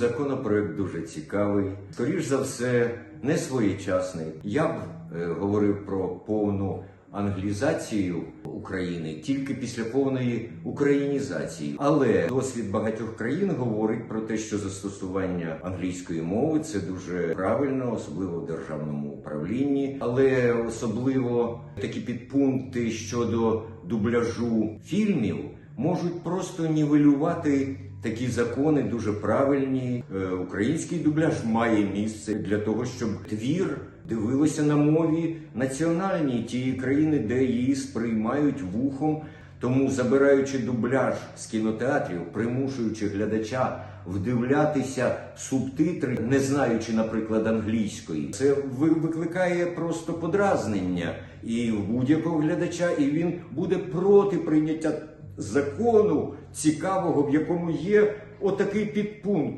Законопроект дуже цікавий, скоріш за все, не своєчасний. Я б е, говорив про повну англізацію України тільки після повної українізації. Але досвід багатьох країн говорить про те, що застосування англійської мови це дуже правильно, особливо в державному управлінні, але особливо такі підпункти щодо дубляжу фільмів можуть просто нівелювати такі закони дуже правильні. Е, Український дубляж має місце для того, щоб твір дивилося на мові національній тієї країни, де її сприймають вухом. Тому, забираючи дубляж з кінотеатрів, примушуючи глядача вдивлятися субтитри, не знаючи, наприклад, англійської, це ви- викликає просто подразнення і в будь-якого глядача, і він буде проти прийняття закону цікавого, в якому є отакий підпункт.